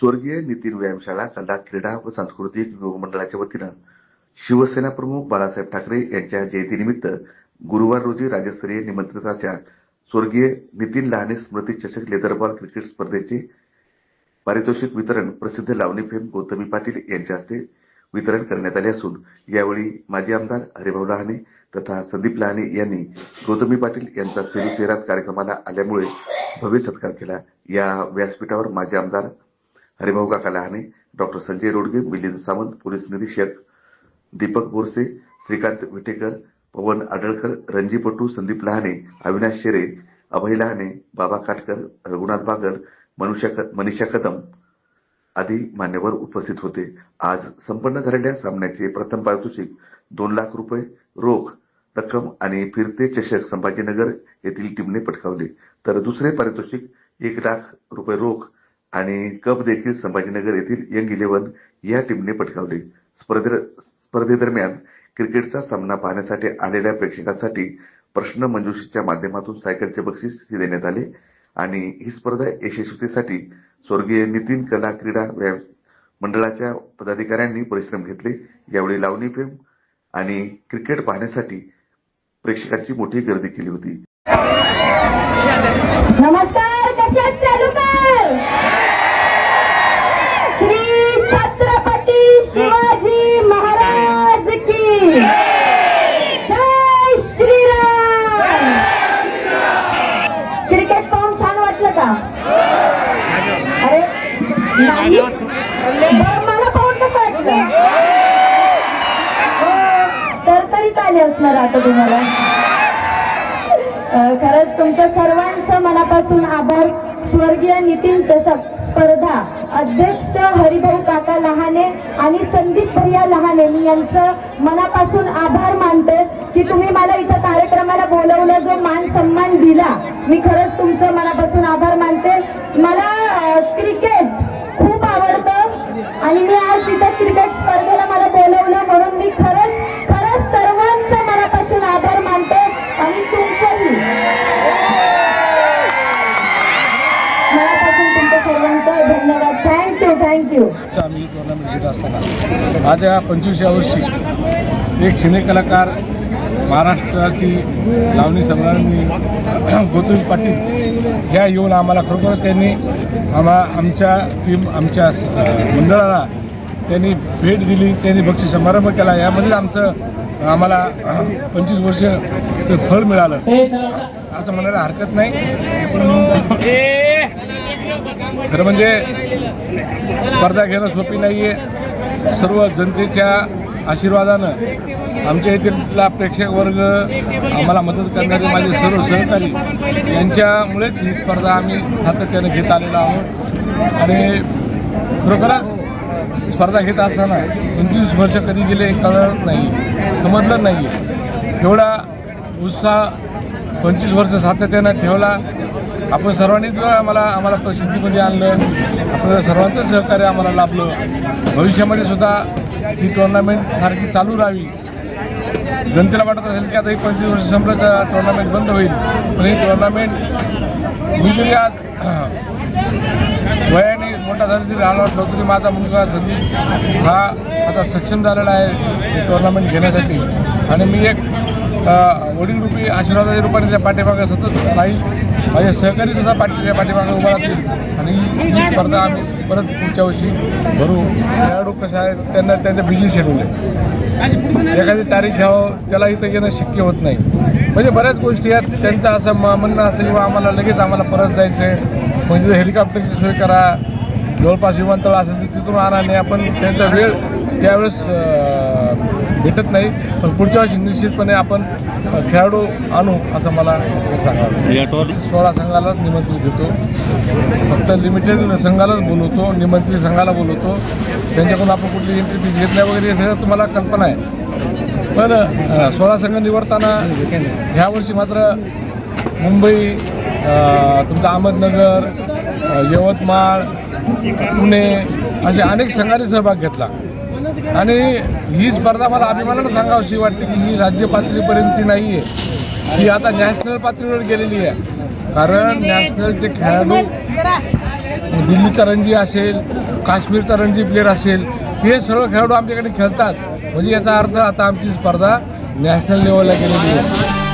स्वर्गीय नितीन व्यायामशाळा कला क्रीडा व सांस्कृतिक विभाग मंडळाच्या वतीनं शिवसेना प्रमुख बाळासाहेब ठाकरे यांच्या जयंतीनिमित्त गुरुवार रोजी राज्यस्तरीय निमंत्रिताच्या स्वर्गीय नितीन लहाने स्मृती चषक लेदरबॉल क्रिकेट स्पर्धेचे पारितोषिक वितरण प्रसिद्ध लावणी फेम गौतमी पाटील यांच्या हस्ते वितरण करण्यात आले असून यावेळी माजी आमदार हरिभाऊ लहाने तथा संदीप लहाने यांनी गौतमी पाटील यांचा सेलू शहरात कार्यक्रमाला आल्यामुळे भव्य सत्कार केला. या व्यासपीठावर माजी आमदार हरिभाऊ काका लहाने डॉक्टर संजय रोडगे मिलिंद सावंत पोलीस निरीक्षक दीपक बोरसे श्रीकांत विटेकर पवन आडळकर रणजीपटू संदीप लहाने अविनाश शेरे अभय लहाने बाबा काटकर रघुनाथ बागर मनीषा कदम आदी मान्यवर उपस्थित होते. आज संपन्न झालेल्या सामन्याचे प्रथम पारितोषिक दोन लाख रुपये रोख रक्कम आणि फिरते चषक संभाजीनगर येथील टीमने पटकावले. तर दुसरे पारितोषिक एक लाख रुपये रोख आणि कप देखील संभाजीनगर येथील यंग इलेव्हन या टीमने पटकावली. स्पर्धे स्पर्धेदरम्यान क्रिकेटचा सामना पाहण्यासाठी आलेल्या प्रेक्षकांसाठी प्रश्न मंजुषेच्या माध्यमातून सायकलचे बक्षीस देण्यात आले आणि ही स्पर्धा यशस्वीतेसाठी स्वर्गीय नितीन कला क्रीडा व्यायाम मंडळाच्या पदाधिकाऱ्यांनी परिश्रम घेतले. यावेळी लावणी फेम आणि क्रिकेट पाहण्यासाठी प्रेक्षकांची मोठी गर्दी केली होती. नमस्कार कशात चालू कर श्री छत्रपती शिवाजी महाराज की जय श्रीराम क्रिकेट पाहून छान वाटलं का अरे नाही. मला पाहून कसं ऐकलं तर तरी आले असणार आता तुम्हाला. खरंच तुमचं सर्वांचं मनापासून आभार. स्वर्गीय नितीन चषक स्पर्धा. अध्यक्ष हरिभाऊ काका लहाने आणि संदीप भैया लहाने मी यांचं मनापासून आभार मानते की तुम्ही मला इथं कार्यक्रमाला बोलवलं जो मान सन्मान दिला. मी खरंच तुमचं मनापासून आभार मानते. मला क्रिकेट खूप आवडतं आणि मी आज इथं क्रिकेट आज या पंचवीसव्या वर्षी एक सिने कलाकार महाराष्ट्राची लावणी सम्राज्ञी गौतमी पाटील ह्या येऊन आम्हाला खरोखर त्यांनी आम्हा आमच्या टीम आमच्या मंडळाला त्यांनी भेट दिली त्यांनी बक्षीस समारंभ केला. यामध्ये आमचं आम्हाला पंचवीस वर्ष ते फळ मिळालं. असं म्हणायला हरकत नाही. खरं म्हणजे स्पर्धा घेणं सोपी नाही आहे सर्व जनतेच्या आशीर्वादानं आमच्या येथीलला प्रेक्षक वर्ग आम्हाला मदत करणारे माझे सर्व सहकारी यांच्यामुळेच ही स्पर्धा आम्ही सातत्याने घेत आलेलो आहोत. आणि खरोखरच स्पर्धा घेत असताना पंचवीस वर्ष कधी गेले कळत नाही समजलं नाही. एवढा उत्साह पंचवीस वर्ष सातत्यानं ठेवला. आपण सर्वांनी जो आम्हाला आम्हाला प्रसिद्धीमध्ये आणलं. आपलं सर्वांचं सहकार्य आम्हाला लाभलं. भविष्यामध्ये सुद्धा ही टुर्नामेंट सारखी चालू राहावी. जनतेला वाटत असेल की आता ही पंचवीस वर्ष संपलं तर टुर्नामेंट बंद होईल. पण ही टुर्नामेंट मी आज वयाने मोठा झाला तरी लहान वाटलो तरी माझा मुलगा संदीप हा आता सक्षम झालेला आहे हे टुर्नामेंट घेण्यासाठी. आणि मी एक वडील वडीलरूपी आशीर्वादाच्या रूपाने त्या पाठीमागे सतत राहील. माझे सहकारी सुद्धा पाठी पाठीमागे उभा राहतील. आणि ही स्पर्धा आम्ही परत पुढच्या वर्षी भरू. खेळाडू कसं आहे त्यांना त्यांचं बिझी शेड्यूल आहे. एखादी तारीख घ्यावं त्याला इथं येणं शक्य होत नाही. म्हणजे बऱ्याच गोष्टी आहेत. त्यांचं असं म म्हणणं असं किंवा आम्हाला लगेच आम्हाला परत जायचं आहे म्हणजे हेलिकॉप्टरची सोय करा. जवळपास विमानतळ असेल तिथून आणा नाही. आपण त्यांचा वेळ त्यावेळेस भेटत नाही. पण पुढच्या वर्षी निश्चितपणे आपण खेळाडू आणू असं मला सांगावं सोळा संघालाच निमंत्रित देतो. फक्त लिमिटेड संघालाच बोलवतो निमंत्रित संघाला बोलवतो. त्यांच्याकडून आपण कुठली एंट्री फीज घेत नाही वगैरे हे सगळं तुम्हाला कल्पना आहे. पण सोळा संघ निवडताना ह्या वर्षी मात्र मुंबई तुमचं अहमदनगर यवतमाळ पुणे असे अनेक संघांनी सहभाग घेतला. आणि ही स्पर्धा मला अभिमानानं सांगावीशी वाटते की ही राज्य पातळीपर्यंतची नाही आहे. ही आता नॅशनल पातळीवर गेलेली आहे. कारण नॅशनलचे खेळाडू दिल्लीचा रणजी असेल काश्मीरचा रणजी प्लेअर असेल हे सर्व खेळाडू आमच्याकडे खेळतात. म्हणजे याचा अर्थ आता आमची स्पर्धा नॅशनल लेवलला गेलेली आहे.